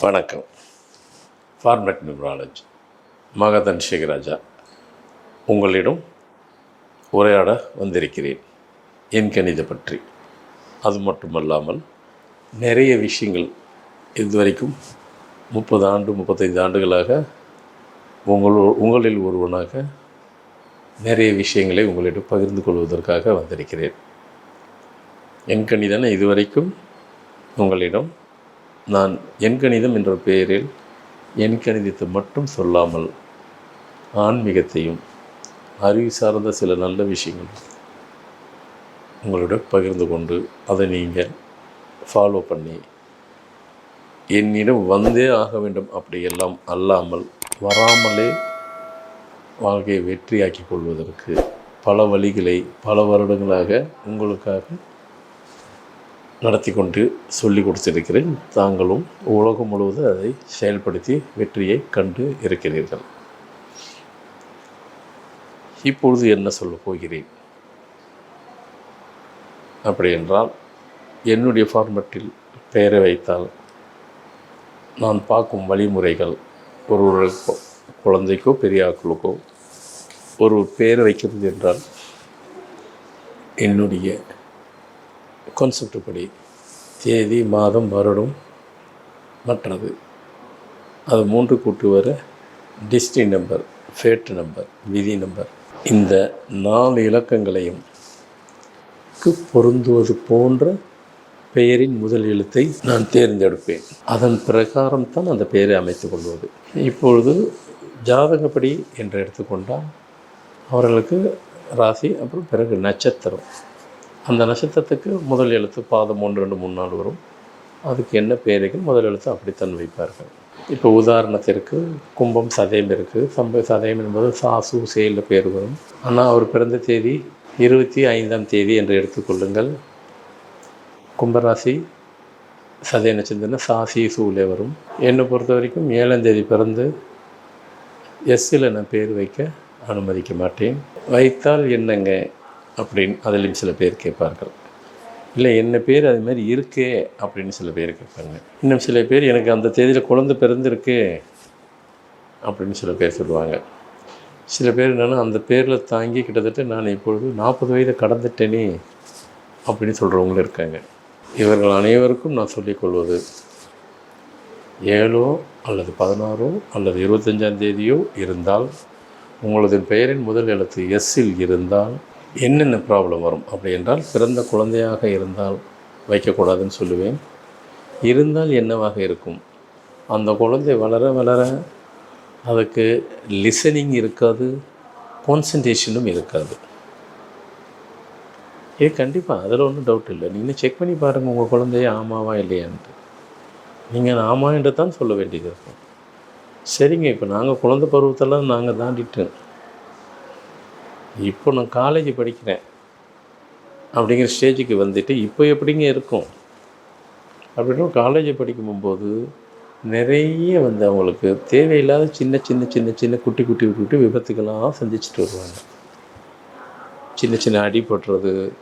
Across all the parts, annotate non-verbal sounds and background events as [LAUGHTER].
வணக்கம். Format numerology மகதன் சேகராஜா உங்களிடம் உரையாட வந்திருக்கிறேன். என் கணித பற்றி. அது மட்டுமல்லாமல் நிறைய விஷயங்கள் இதுவரைக்கும் முப்பது ஆண்டு முப்பத்தைந்து ஆண்டுகளாக உங்களோ உங்களில் ஒருவனாக நிறைய விஷயங்களை உங்களிடம் பகிர்ந்து கொள்வதற்காக வந்திருக்கிறேன். என் கணிதனை இதுவரைக்கும் உங்களிடம் நான் என் கணிதம் என்ற பெயரில் என் கணிதத்தை மட்டும் சொல்லாமல் ஆன்மீகத்தையும் அறிவு சார்ந்த சில நல்ல விஷயங்கள் உங்களோட பகிர்ந்து கொண்டு அதை நீங்கள் ஃபாலோ பண்ணி என்னிடம் வந்தே ஆக வேண்டும் அப்படியெல்லாம் அல்லாமல் வராமலே வாழ்க்கையை வெற்றியாக்கி கொள்வதற்கு பல வழிகளை பல வருடங்களாக உங்களுக்காக நடத்தி கொண்டு சொல்லி கொடுத்திருக்கிறேன். தாங்களும் உலகம் முழுவதும் அதை செயல்படுத்தி வெற்றியை கண்டு இருக்கிறீர்கள். இப்பொழுது என்ன சொல்ல போகிறேன்? அப்படி என்றால் என்னுடைய ஃபார்மட்டில் பெயரை வைத்தால் நான் பார்க்கும் வழிமுறைகள் ஒரு ஒரு குழந்தைக்கோ பெரியாக்களுக்கோ ஒரு பெயர் வைக்கிறது என்றால் என்னுடைய கான்செப்ட் படி தேதி மாதம் வருடம் மற்றது. அது மூன்று கூட்டு வர டிஸ்ட்ரி நம்பர் ஃபேட் நம்பர் விதி நம்பர் இந்த நாலு இலக்கங்களையும் பொருந்துவது போன்ற பெயரின் முதல் எழுத்தை நான் தேர்ந்தெடுப்பேன். அதன் பிரகாரம் தான் அந்த பெயரை அமைத்துக் கொள்வது. இப்பொழுது ஜாதகப்படி என்று எடுத்துக்கொண்டால் அவர்களுக்கு ராசி அப்புறம் பிறகு நட்சத்திரம். அந்த நட்சத்திரத்துக்கு முதல் எழுத்து பாதம் ஒன்று ரெண்டு மூணு நாள் வரும். அதுக்கு என்ன பேர்கள் முதல் எழுத்து அப்படித்தான் வைப்பார்கள். இப்போ உதாரணத்திற்கு கும்பம் சதயம் இருக்குது சம்ப சதயம் என்பது சாசு சேல பேர் வரும். ஆனால் அவர் பிறந்த தேதி இருபத்தி ஐந்தாம் தேதி என்று எடுத்துக்கொள்ளுங்கள் கும்பராசி சதய நட்சத்திரம் சாசி சூலே வரும். என்னை பொறுத்த வரைக்கும் ஏழாம் தேதி பிறந்து எஸ்ஸில் நான் பேர் வைக்க அனுமதிக்க மாட்டேன். வைத்தால் என்னங்க? அப்படின்னு அதிலும் சில பேர் கேட்பார்கள். இல்லை என்ன பேர் அது மாதிரி இருக்கே அப்படின்னு சில பேர் கேட்பாங்க. இன்னும் சில பேர் எனக்கு அந்த தேதியில் குழந்தை பிறந்திருக்கு அப்படின்னு சில பேர் சொல்லுவாங்க. சில பேர் என்னென்னா அந்த பேரில் தாங்கி கிட்டத்தட்ட நான் இப்பொழுது நாற்பது வயதை கடந்துட்டேனே அப்படின்னு சொல்கிறவங்களும் இருக்காங்க. இவர்கள் அனைவருக்கும் நான் சொல்லிக்கொள்வது ஏழோ அல்லது பதினாறோ அல்லது இருபத்தஞ்சாம் தேதியோ இருந்தால் உங்களது பெயரின் முதல் எழுத்து எஸ்ஸில் இருந்தால் என்னென்ன ப்ராப்ளம் வரும்? அப்படி என்றால் பிறந்த குழந்தையாக இருந்தால் வைக்கக்கூடாதுன்னு சொல்லுவேன். இருந்தால் என்னவாக இருக்கும்? அந்த குழந்தை வளர வளர அதுக்கு லிசனிங் இருக்காது கான்சன்ட்ரேஷனும் இருக்காது. ஏ கண்டிப்பாக அதில் ஒன்றும் டவுட் இல்லை. நீங்கள் செக் பண்ணி பாருங்கள் உங்கள் குழந்தைய ஆமாவா இல்லையான்ட்டு. நீங்கள் ஆமா என்று தான் சொல்ல வேண்டியது இருக்கும். சரிங்க இப்போ நாங்கள் குழந்தை பருவத்தெல்லாம் நாங்கள் தாண்டிட்டோம். இப்போ நான் காலேஜ் படிக்கிறேன். அப்படிங்கிற ஸ்டேஜுக்கு வந்துட்டு இப்போ எப்படிங்க இருக்கும்? அப்படின்னா காலேஜ் படிக்கும்போது நிறைய வந்து அவங்களுக்கு தேவையில்லாத சின்ன சின்ன சின்ன சின்ன குட்டி குட்டி குட்டி விபத்துக்கெல்லாம் சந்திச்சுட்டு வருவாங்க. சின்ன சின்ன அடிபடுறது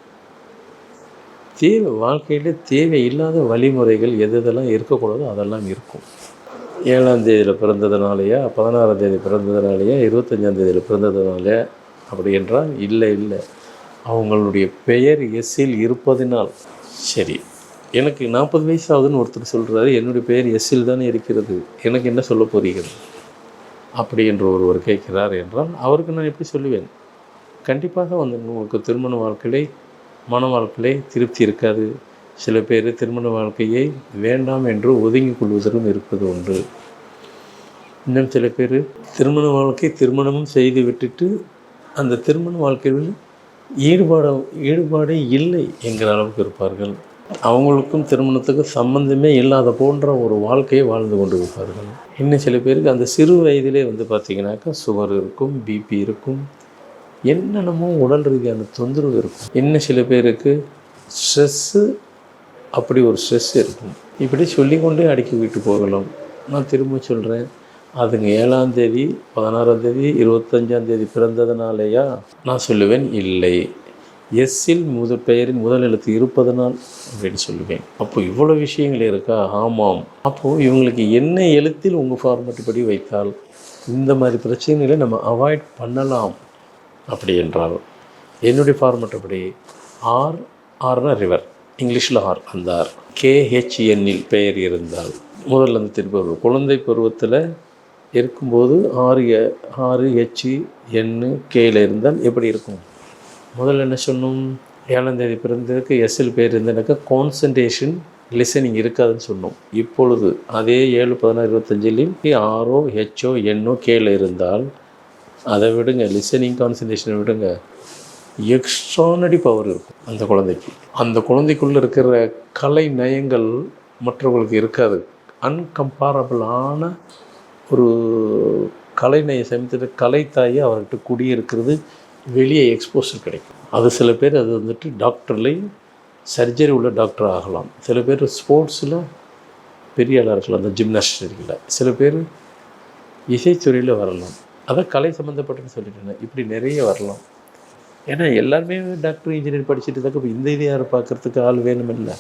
தேவை வாழ்க்கையில் தேவையில்லாத வழிமுறைகள் எது எதெல்லாம் இருக்கக்கூடாதோ அதெல்லாம் இருக்கும். ஏழாம் தேதியில் பிறந்ததுனாலயா பதினாறாம் தேதி பிறந்ததுனாலயா இருபத்தஞ்சாம் தேதியில் பிறந்ததுனாலயா அப்படி என்றால் இல்லை இல்லை. அவங்களுடைய பெயர் எஸ்ஸில் இருப்பதினால். சரி எனக்கு நாற்பது வயசு ஆகுதுன்னு ஒருத்தர் சொல்கிறாரு என்னுடைய பெயர் எஸ்ஸில் தானே இருக்கிறது. எனக்கு என்ன சொல்ல போகிறீர்கள்? அப்படி என்று ஒருவர் கேட்கிறார் என்றால் அவருக்கு நான் எப்படி சொல்லுவேன்? கண்டிப்பாக வந்து உங்களுக்கு திருமண வாழ்க்கையிலே மன வாழ்க்கையிலே திருப்தி இருக்காது. சில பேர் திருமண வாழ்க்கையை வேண்டாம் என்று ஒதுங்கி கொள்வதற்கும் இருப்பது உண்டு. இன்னும் சில பேர் திருமண வாழ்க்கை திருமணமும் செய்து விட்டுட்டு அந்த திருமண வாழ்க்கையில் ஈடுபாடு ஈடுபாடே இல்லை என்கிற அளவுக்கு இருப்பார்கள். அவங்களுக்கும் திருமணத்துக்கும் சம்பந்தமே இல்லாத போன்ற ஒரு வாழ்க்கையை வாழ்ந்து கொண்டு இருப்பார்கள் இன்னும் சில பேருக்கு அந்த சிறு வயதிலே வந்து பார்த்திங்கனாக்கா சுகர் இருக்கும் பிபி இருக்கும் என்னென்னமோ உடல் ரீதியான தொந்தரவு இருக்கும். இன்னும் சில பேருக்கு ஸ்ட்ரெஸ்ஸு அப்படி ஒரு ஸ்ட்ரெஸ் இருக்கும். இப்படி சொல்லிக்கொண்டே அடுக்கி விட்டு போகலாம். நான் திரும்ப சொல்கிறேன் அதுங்க ஏழாம் தேதி பதினாறாம் தேதி இருபத்தஞ்சாம் தேதி பிறந்ததுனாலேயா? நான் சொல்லுவேன் இல்லை. எஸ்ஸில் முதல் பெயரின் முதல் எழுத்து இருப்பதனால் அப்படின்னு சொல்லுவேன். அப்போ இவ்வளோ விஷயங்கள் இருக்கா? ஆமாம். அப்போது இவங்களுக்கு என்ன எழுத்தில் உங்கள் ஃபார்மேட் படி வைத்தால்? இந்த மாதிரி பிரச்சனைகளை நம்ம அவாய்ட் பண்ணலாம் அப்படி என்றால். என்னுடைய ஃபார்மேட் படி ஆர் ஆர்னா ரிவர் இங்கிலீஷில் ஆர் அந்த ஆர் கேஹெச்என்னில் பெயர் இருந்தால். முதல்ல அந்த திருப்பி குழந்தை பருவத்தில் இருக்கும்போது ஆறு ஆறு ஹெச் எண்ணு கேல இருந்தால் எப்படி இருக்கும்? முதல்ல என்ன சொன்னோம் ஏழாம் தேதி பிறந்ததுக்கு எஸ்எல் பேர் இருந்ததுனாக்கா கான்சன்ட்ரேஷன் லிசனிங் இருக்காதுன்னு சொன்னோம். இப்பொழுது அதே ஏழு பதினாறு இருபத்தஞ்சிலையும் ஆரோ ஹெச்ஓ எண்ணோ கேல இருந்தால் அதை விடுங்க. லிசனிங் கான்சன்ட்ரேஷனை விடுங்க. எக்ஸ்ட்ரானடி பவர் இருக்கும் அந்த குழந்தைக்கு. அந்த குழந்தைக்குள்ளே இருக்கிற கலை நயங்கள் மற்றவர்களுக்கு இருக்காது. அன்கம்பாரபிளான ஒரு கலைநய சமயத்தில் கலைத்தாயி அவர்கிட்ட குடியிருக்கிறது வெளியே எக்ஸ்போசர் கிடைக்கும். அது சில பேர் அது வந்துட்டு டாக்டர்லேயும் சர்ஜரி உள்ள டாக்டர் ஆகலாம். சில பேர் ஸ்போர்ட்ஸில் பெரிய ஆளாக இருக்கலாம் அந்த ஜிம்னாஸ்டிக்கில் சில பேர் இசைத்துறையில் வரலாம். அதான் கலை சம்மந்தப்பட்டன்னு சொல்லிட்டேன் இப்படி நிறைய வரலாம். ஏன்னா எல்லாருமே டாக்டர் இன்ஜினியர் படிச்சுட்டு தான் இந்த இது யார் பார்க்குறதுக்கு ஆள் வேணுமில்ல.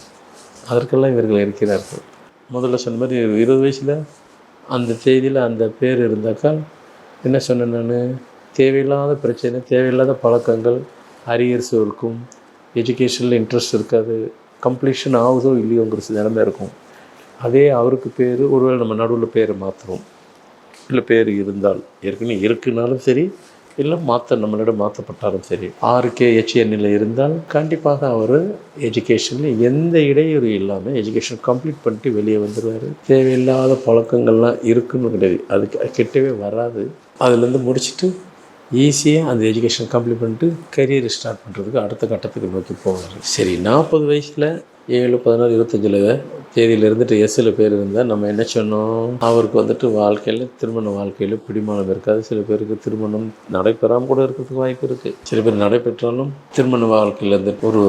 அதற்கெல்லாம் இவர்கள் இருக்கிறார்கள். முதல்ல சொன்ன மாதிரி இருபது வயசில் அந்த தேதியில் அந்த பேர் இருந்தாக்கா என்ன சொன்னேன் நான்? தேவையில்லாத பிரச்சனை தேவையில்லாத பழக்கங்கள் அரியர்ஸ் இருக்கும் எஜுகேஷனில் இன்ட்ரெஸ்ட் இருக்காது கம்ப்ளீஷன் ஆகுதோ இல்லையோங்கிற நிலமை இருக்கும். அதே அவருக்கு பேர் ஒருவேளை நம்ம நடுவில் பேர் மாற்றுறோம் இல்லை பேர் இருந்தால் ஏற்கனவே இருக்குனாலும் சரி இல்லை மாற்ற நம்மளிடம் மாற்றப்பட்டாலும் சரி ஆறுக்கே ஹெச்என்னில் இருந்தால் கண்டிப்பாக அவர் எஜுகேஷனில் எந்த இடையூறு இல்லாமல் எஜுகேஷன் கம்ப்ளீட் பண்ணிட்டு வெளியே வந்துடுவார் தேவையில்லாத பழக்கங்கள்லாம் இருக்குன்னு கிடையாது. அதுக்கு கிட்டவே வராது. அதுலேருந்து முடிச்சுட்டு ஈஸியாக அந்த எஜுகேஷன் கம்ப்ளீட் பண்ணிட்டு கரியர் ஸ்டார்ட் பண்ணுறதுக்கு அடுத்த கட்டத்துக்கு நோக்கி போவார். சரி நாற்பது வயசில் ஏழு பதினாறு இருபத்தஞ்சில் தேதியிலிருந்துட்டு எஸ்ஸில் பேர் இருந்தால் நம்ம என்ன சொன்னோம்? அவருக்கு வந்துட்டு வாழ்க்கையில் திருமண வாழ்க்கையில் பிடிமானம் இருக்காது. சில பேருக்கு திருமணம் நடைபெறாமல் கூட இருக்கிறதுக்கு வாய்ப்பு இருக்குது சில பேர் நடைபெற்றாலும் திருமண வாழ்க்கையில் இந்த ஒரு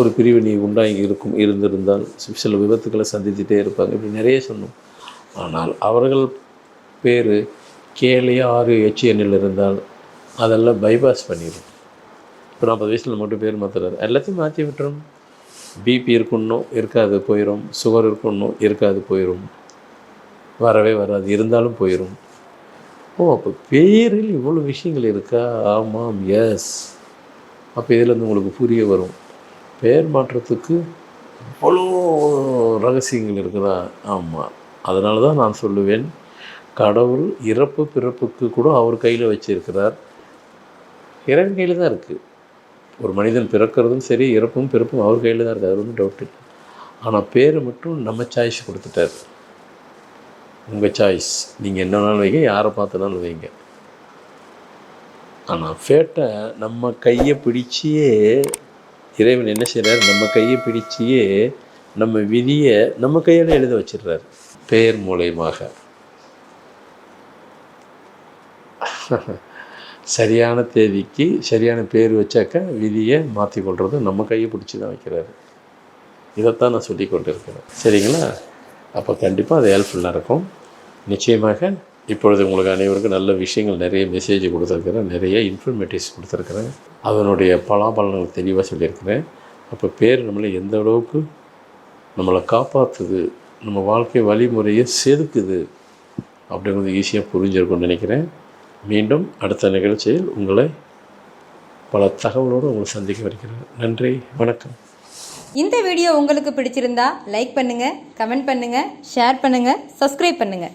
ஒரு பிரிவினை உண்டாகி இருக்கும் இருந்திருந்தால் சில விபத்துக்களை சந்திச்சுட்டே இருப்பாங்க. இப்படி நிறைய சொன்னோம். ஆனால் அவர்கள் பேர் கேளே ஆறு ஹெச்என்னில் இருந்தால் அதெல்லாம் பைபாஸ் பண்ணிடும் இப்போ நாற்பது வயசில் மட்டும் பேர் மாற்றுறாரு எல்லாத்தையும் மாற்றி விட்டுரும் பிபி இருக்கணும் இருக்காது போயிடும் சுகர் இருக்கணும் இருக்காது போயிடும் வரவே வராது இருந்தாலும் போயிடும் ஓ அப்போ பேரில் இவ்வளோ விஷயங்கள் இருக்கா? ஆமாம் எஸ் அப்போ இதில் உங்களுக்கு புரிய வரும். பெயர் மாற்றத்துக்கு அவ்வளோ ரகசியங்கள் இருக்குதா? ஆமாம் அதனால தான் நான் சொல்லுவேன் கடவுள் இறப்பு பிறப்புக்கு கூட அவர் கையில் வச்சிருக்கிறார். இறைவன் கையில் தான் இருக்குது ஒரு மனிதன் பிறக்கிறதும் சரி இறப்பும் பிறப்பும் அவர் கையில் தான் இருக்குது. அது ஒன்றும் டவுட் இல்லை. ஆனால் பேர் மட்டும் நம்ம சாய்ஸ் கொடுத்துட்டார். உங்கள் சாய்ஸ் நீங்கள் என்ன வேணாலும் வைங்க யாரை பார்த்துனாலும் வைங்க. ஆனால் ஃபேட்டை நம்ம கையை பிடிச்சியே இறைவன் என்ன செய்கிறார் நம்ம கையை பிடிச்சியே நம்ம விதியை நம்ம கையில் எழுத வச்சிடுறாரு. பெயர் மூலயமாக. [LAUGHS] சரியான தேதிக்கு சரியான பேர் வச்சாக்க விதியை மாற்றி நம்ம கையை பிடிச்சி தான் வைக்கிறாரு. இதைத்தான் நான் சொல்லி கொண்டு இருக்கிறேன் சரிங்களா? அப்போ கண்டிப்பாக அது ஹெல்ப்ஃபுல்லாக இருக்கும். நிச்சயமாக இப்பொழுது உங்களுக்கு அனைவருக்கும் நல்ல விஷயங்கள் நிறைய மெசேஜ் கொடுத்துருக்குறேன். நிறைய இன்ஃபர்மேட்டிவ்ஸ் கொடுத்துருக்குறேன். அதனுடைய பலாபலன்கள் தெளிவாக சொல்லியிருக்கிறேன். அப்போ பேர் நம்மளை எந்த அளவுக்கு நம்மளை காப்பாற்றுது நம்ம வாழ்க்கை வழிமுறையை செதுக்குது அப்படிங்கிறது ஈஸியாக புரிஞ்சிருக்கும்னு நினைக்கிறேன். மீண்டும் அடுத்த நிகழ்ச்சியில் உங்களை பல தகவலோடு உங்களை சந்திக்க வருகிறேன். நன்றி வணக்கம். இந்த வீடியோ உங்களுக்கு பிடிச்சிருந்தா லைக் பண்ணுங்கள் கமெண்ட் பண்ணுங்கள் ஷேர் பண்ணுங்கள் சப்ஸ்கிரைப் பண்ணுங்கள்